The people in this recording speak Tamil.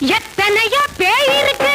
எத்தனையோ பேய் இருக்கு